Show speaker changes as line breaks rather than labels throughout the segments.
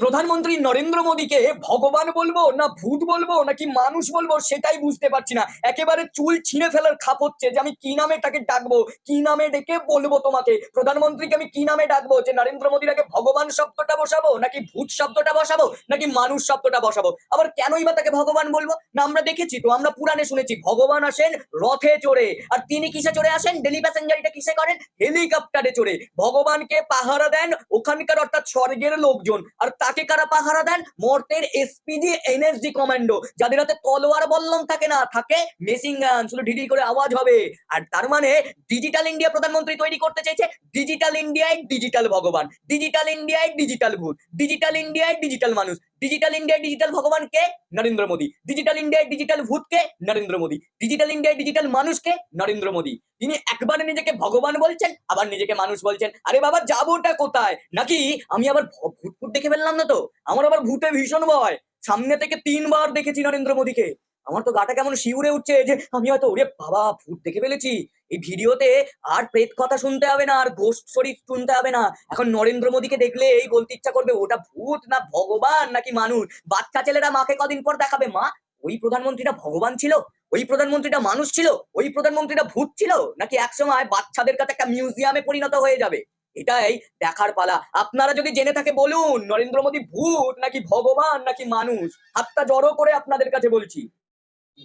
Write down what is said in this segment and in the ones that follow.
প্রধানমন্ত্রী নরেন্দ্র মোদীকে ভগবান বলব না ভূত বলব, নাকি মানুষ বলব, সেটাই বুঝতে পারছি না। একেবারে চুল ছিঁড়ে ফেলার খাপ হচ্ছে যে আমি কি নামে তাকে ডাকবো, কি নামে ডেকে বলব তোমাকে? প্রধানমন্ত্রীকে আমি কি নামে ডাকবো যে নরেন্দ্র মোদীর আগে ভগবান শব্দটা বসাবো, নাকি ভূত শব্দটা বসাবো, নাকি মানুষ শব্দটা বসাবো? আবার কেনই বা তাকে ভগবান বলব? না, আমরা দেখেছি তো, আমরা পুরাণে শুনেছি, ভগবান আসেন রথে চড়ে। আর তিনি কিসে চড়ে আসেন? ডেলি প্যাসেঞ্জারিটা কিসে করেন? হেলিকপ্টারে চড়ে। ভগবানকে পাহারা দেন ওখানকার অর্থাৎ স্বর্গের লোকজন। আর তাকে কারা পাহারা দেন? মর্তের এসপিজি এনএসডি কমান্ডো যাদের হাতে তলোয়ার বল্লম থাকে না, থাকে মেশিন গান শুধু ঢিঢি করে আওয়াজ হবে। আর তার মানে ডিজিটাল ইন্ডিয়া প্রধানমন্ত্রী তৈরি করতে চাইছে ডিজিটাল ইন্ডিয়ায় ডিজিটাল ভগবান। ডিজিটাল ইন্ডিয়ায় ডিজিটাল ভূত। ডিজিটাল ইন্ডিয়ায় ডিজিটাল মানুষ। ডিজিটাল ইন্ডিয়া ডিজিটাল ভগবান কে Narendra Modi. Digital India digital ভূত কে Narendra Modi. Digital India digital মানুষ কে নরেন্দ্র মোদী। তিনি একবার নিজেকে ভগবান বলছেন, আবার নিজেকে মানুষ বলছেন। আরে বাবা, যাবোটা কোথায়? নাকি আমি আবার ভূত ফুট দেখে ফেললাম না তো? আমার আবার ভূতে ভীষণ ভয়। সামনে থেকে তিনবার দেখেছি নরেন্দ্র মোদীকে। আমার তো গাটা কেমন শিউরে উঠছে যে আমি হয়তো, ওরে বাবা, ভূত দেখে ফেলেছি। এই ভিডিওতে আর প্রেত কথা শুনতে হবে না, আর গোস্ট শরীফ শুনতে হবে না। এখন নরেন্দ্র মোদীকে দেখলে এই বলতে ইচ্ছা করবে, ওটা ভূত না ভগবান নাকি মানুষ? বাচ্চা ছেলেরা মাকে কদিন পর দেখাবে? মা, ওই প্রধানমন্ত্রীটা ভগবান ছিল? ওই প্রধানমন্ত্রীটা মানুষ ছিল? ওই প্রধানমন্ত্রীটা ভূত ছিল? নাকি একসময় বাচ্চাদের কাছে একটা মিউজিয়ামে পরিণত হয়ে যাবে? এটাই দেখার পালা। আপনারা যদি জেনে থাকে, বলুন, নরেন্দ্র মোদী ভূত নাকি ভগবান নাকি মানুষ? হাতটা জড়ো করে আপনাদের কাছে বলছি।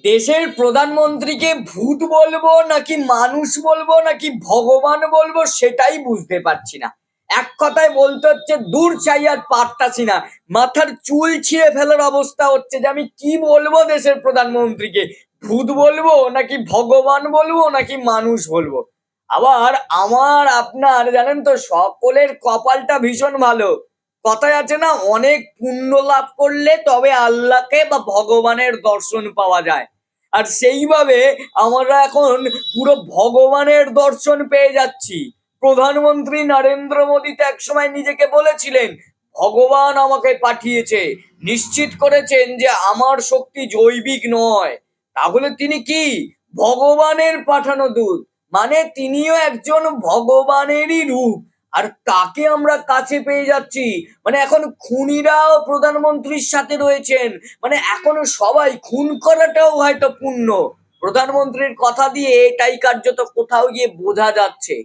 দেশের প্রধানমন্ত্রীকে ভূত বলব নাকি মানুষ বলব নাকি ভগবান বলব সেটাই বুঝতে পারছি না। এক কথায় বলতে হচ্ছে, দূর চাই আর পারতাছি না। মাথার চুল ছিঁড়ে ফেলার অবস্থা হচ্ছে যে আমি কি বলব দেশের প্রধানমন্ত্রীকে? ভূত বলব নাকি ভগবান বলব নাকি মানুষ বলব? আবার আমার, আপনার জানেন তো, সকলের কপালটা ভীষণ ভালো। কথায় আছে না, অনেক পুণ্য লাভ করলে তবে আল্লাহকে বা ভগবানের দর্শন পাওয়া যায়। আর সেইভাবে আমরা এখন পুরো ভগবানের দর্শন পেয়ে যাচ্ছি। প্রধানমন্ত্রী নরেন্দ্র মোদী তো একসময় নিজেকে বলেছিলেন, ভগবান আমাকে পাঠিয়েছে, নিশ্চিত করেছেন যে আমার শক্তি জৈবিক নয়। তাহলে তিনি কি? ভগবানের পাঠানো দূত। মানে তিনিও একজন ভগবানেরই রূপ। আর তাকে আমরা কাছে পেয়ে যাচ্ছি? মানে এখন খুনিরাও প্রধানমন্ত্রীর সাথে রয়েছেন। মানে এখন সবাই খুন করাটাও হয়তো পুণ্য প্রধানমন্ত্রীর কথা দিয়ে এটাই কার্যত কোথাও গিয়ে বোঝা যাচ্ছে।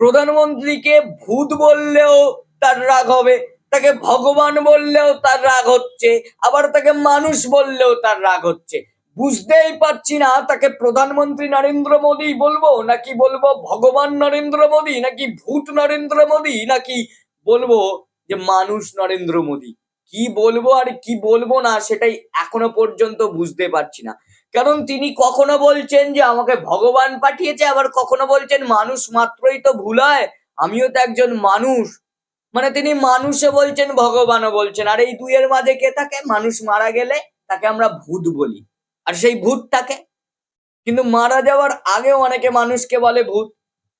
প্রধানমন্ত্রীকে ভূত বললেও তার রাগ হবে, তাকে ভগবান বললেও তার রাগ হচ্ছে, আবার তাকে মানুষ বললেও তার রাগ হচ্ছে। বুঝতেই পারছি না, তাকে প্রধানমন্ত্রী নরেন্দ্র মোদী বলব, নাকি বলব ভগবান নরেন্দ্র মোদী, নাকি ভূত নরেন্দ্র মোদী, নাকি বলব যে মানুষ নরেন্দ্র মোদী। কি বলব আর কি বলব না, সেটাই এখনও পর্যন্ত বুঝতে পারছি না। কারণ তিনি কখনো বলছেন যে আমাকে ভগবান পাঠিয়েছে, আবার কখনো বলছেন মানুষ মাত্রই তো ভুল হয় আমিও তো একজন মানুষ। মানে তিনি মানুষে বলছেন, ভগবানও বলছেন। আর এই দুইয়ের মাঝে কে থাকে? মানুষ মারা গেলে তাকে আমরা ভূত বলি। আর সেই ভূতটাকে। কিন্তু মারা যাওয়ার আগেও অনেকে মানুষকে বলে ভূত।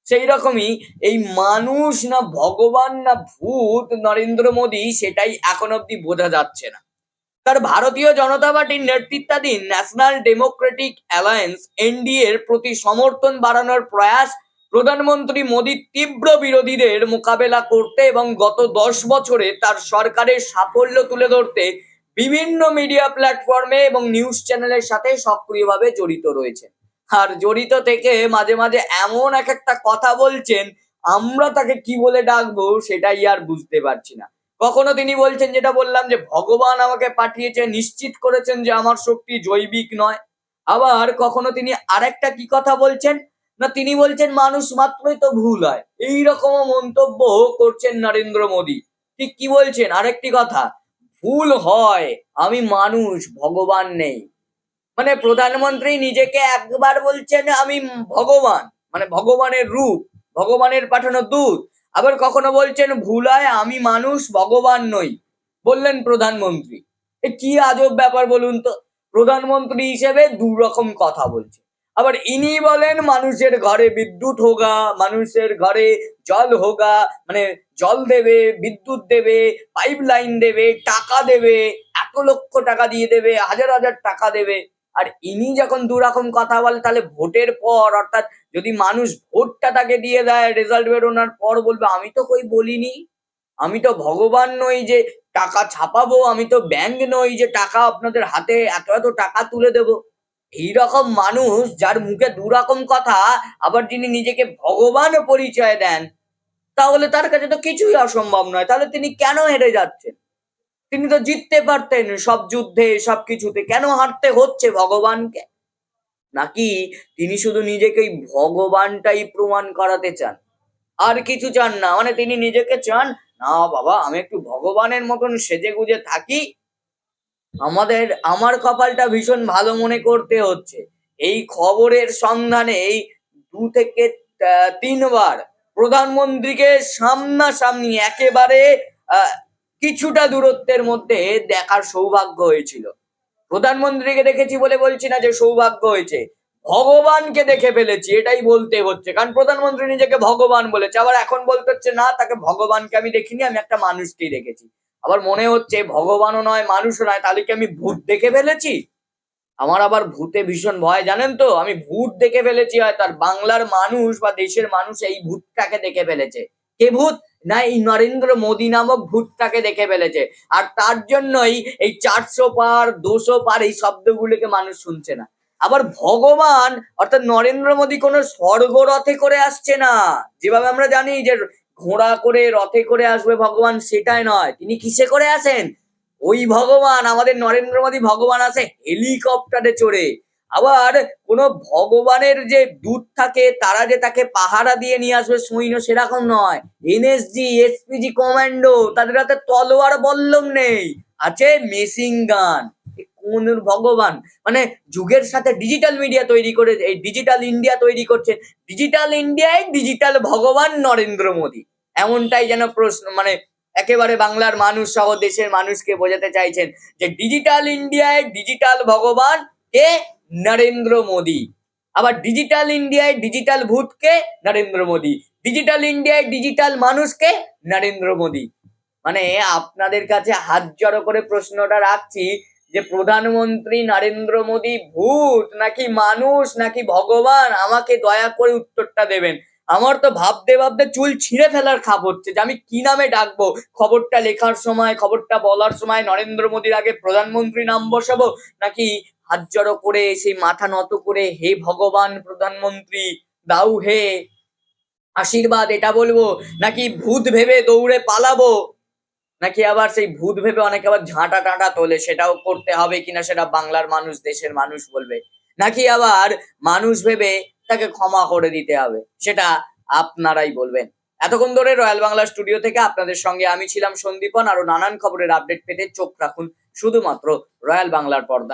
সেই রকমই এই মানুষ না ভগবান না ভূত নরেন্দ্র মোদী, সেটাই এখন অব্দি বোঝা যাচ্ছে না। তার ভারতীয় জনতা পার্টির নেতৃত্বাধীন ন্যাশনাল ডেমোক্রেটিক অ্যালায়েন্স, এনডিএ এর প্রতি সমর্থন বাড়ানোর প্রয়াস প্রধানমন্ত্রী মোদীর তীব্র বিরোধীদের মোকাবেলা করতে এবং গত দশ বছরে তার সরকারের সাফল্য তুলে ধরতে বিভিন্ন মিডিয়া প্ল্যাটফর্মে এবং নিউজ চ্যানেলের সাথে সক্রিয়ভাবে জড়িত রয়েছেন আর জড়িত থেকে মাঝে মাঝে এমন এক একটা কথা বলছেন, আমরা তাকে কি বলে ডাকবো সেটাই আর বুঝতে পারছি না। কখনো তিনি বলছেন যেটা বললাম যে, ভগবান আমাকে পাঠিয়েছে, নিশ্চিত করেছেন যে আমার শক্তি জৈবিক নয়। আবার কখনো তিনি আরেকটা কি কথা বলছেন? না, তিনি বলছেন, মানুষ মাত্রই তো ভুল হয়। এই রকম মন্তব্য করছেন নরেন্দ্র মোদী। ঠিক কি বলছেন? আরেকটি কথা ভুল হয়, আমি মানুষ, ভগবান নেই। মানে প্রধানমন্ত্রী নিজেকে একবার বলছেন, আমি ভগবান। মানে ভগবানের রূপ, ভগবানের পাঠানো দূত। আবার কখনো বলছেন ভুল হয় আমি মানুষ, ভগবান নই। বললেন প্রধানমন্ত্রী। কি আজব ব্যাপার বলুন তো? প্রধানমন্ত্রী হিসেবে দু রকম কথা বলছে আবার ইনি বলেন, মানুষের ঘরে বিদ্যুৎ হোগা, মানুষের ঘরে জল হোগা মানে জল দেবে, বিদ্যুৎ দেবে পাইপ লাইন দেবে, টাকা দেবে, এত লক্ষ টাকা দিয়ে দেবে, হাজার হাজার টাকা দেবে। আর ইনি যখন দু রকম কথা বলে, তাহলে ভোটের পর, অর্থাৎ যদি মানুষ ভোটটা তাকে দিয়ে দেয় রেজাল্ট বেরোনোর পর বলবে, আমি তো কই বলিনি? আমি তো ভগবান নই যে টাকা ছাপাবো, আমি তো ব্যাংক নই যে টাকা আপনাদের হাতে এত এত টাকা তুলে দেব। এইরকম মানুষ যার মুখে দুরকম কথা, আবার যিনি নিজেকে ভগবান পরিচয় দেন, তাহলে তার কাছে তো কিছুই অসম্ভব নয়। তাহলে তিনি কেন হেরে যাচ্ছেন? তিনি তো জিততে পারতেন সব যুদ্ধে, সব কিছুতে। কেন হারতে হচ্ছে ভগবানকে? নাকি তিনি শুধু নিজেকে ভগবানটাই প্রমাণ করাতে চান? আর কিছু চান না। মানে তিনি নিজেকে চান, না বাবা, আমি একটু ভগবানের মতন সেজে গুজে থাকি আমাদের, আমার কপালটা ভীষণ ভালো মনে করতে হচ্ছে। এই খবরের সন্ধানে এই দু থেকে তিনবার প্রধানমন্ত্রীকে সামনাসামনি একেবারে কিছুটা দূরত্বের মধ্যে দেখার সৌভাগ্য হয়েছিল। প্রধানমন্ত্রীকে দেখেছি বলে বলছি না যে সৌভাগ্য হয়েছে। ভগবানকে দেখে ফেলেছি, এটাই বলতে হচ্ছে। কারণ প্রধানমন্ত্রী নিজেকে ভগবান বলেছে। আবার এখন বলতে হচ্ছে, না, তাকে ভগবানকে আমি দেখিনি, আমি একটা মানুষকেই দেখেছি। আবার মনে হচ্ছে ভগবানও নয়, মানুষও নয়, তাহলে কি আমি ভূত দেখে ফেলেছি? আমার আবার ভূতে ভীষণ ভয়, জানেন তো? আমি ভূত দেখে ফেলেছি হয়তো আর বাংলার মানুষ বা দেশের মানুষ এই ভূতটাকে দেখে ফেলেছে। কে ভূত? না, এই নরেন্দ্র মোদী নামক ভূতটাকে দেখে ফেলেছে। আর তার জন্যই এই চারশো পার, দুশো পার এই শব্দগুলোকে মানুষ শুনছে না। আবার ভগবান, অর্থাৎ নরেন্দ্র মোদী কোনো স্বর্গ রথে করে আসছে না। যেভাবে আমরা জানি যে ঘোড়া করে, রথে করে আসবে ভগবান সেটাই নয়। তিনি কিসে করে আসেন? ওই ভগবান, আমাদের নরেন্দ্র মোদী ভগবান আসে হেলিকপ্টারে চড়ে। আবার কোন ভগবানের যে দূত থাকে, তারা যে তাকে পাহারা দিয়ে নিয়ে আসবে, সৈন্য সেরকম নয়। এনএসজি এসপিজি কমান্ডো তাদের হাতে তলোয়ার বল্লম নেই। আছে মেশিন গান ভগবান। মানে যুগের সাথে ডিজিটাল মিডিয়া তৈরি করে, এই ডিজিটাল ইন্ডিয়া তৈরি করছে ডিজিটাল ইন্ডিয়ায় ডিজিটাল ভগবান নরেন্দ্র মোদী। এমনটাই যেন প্রশ্ন মানে একেবারে বাংলার মানুষ সহ দেশের মানুষকে বোঝাতে চাইছেন যে ডিজিটাল ইন্ডিয়ায় ডিজিটাল ভগবান কে নরেন্দ্র মোদী। আবার ডিজিটাল ইন্ডিয়ায় ডিজিটাল ভূতকে নরেন্দ্র মোদী। ডিজিটাল ইন্ডিয়ায় ডিজিটাল মানুষকে নরেন্দ্র মোদী। মানে আপনাদের কাছে হাত জড়ো করে প্রশ্নটা রাখছি যে প্রধানমন্ত্রী নরেন্দ্র মোদী ভূত, নাকি মানুষ, নাকি ভগবান, আমাকে দয়া করে উত্তরটা দেবেন। আমার তো ভাবতে ভাবতে চুল ছিঁড়ে ফেলার খাপ হচ্ছে যে আমি কি নামে ডাকবো? খবরটা লেখার সময়, খবরটা বলার সময় নরেন্দ্র মোদীর আগে প্রধানমন্ত্রী নাম বসাবো? নাকি হাত জড়ো করে সেই মাথা নত করে, হে ভগবান প্রধানমন্ত্রী দাউ হে, আশীর্বাদ, এটা বলব? নাকি ভূত ভেবে দৌড়ে পালাবো? নাকি আবার সেই ভূত ভেবে অনেকে আবার ঝাঁটা টাঁটা তোলে, সেটাও করতে হবে কিনা সেটা বাংলার মানুষ, দেশের মানুষ বলবে। নাকি আবার মানুষ ভেবে তাকে ক্ষমা করে দিতে হবে, সেটা আপনারাই বলবেন। এতক্ষণ ধরে রয়্যাল বাংলা স্টুডিও থেকে আপনাদের সঙ্গে আমি ছিলাম সন্দীপন, আরও নানান খবরের আপডেট পেতে চোখ রাখুন শুধুমাত্র রয়্যাল বাংলার পর্দা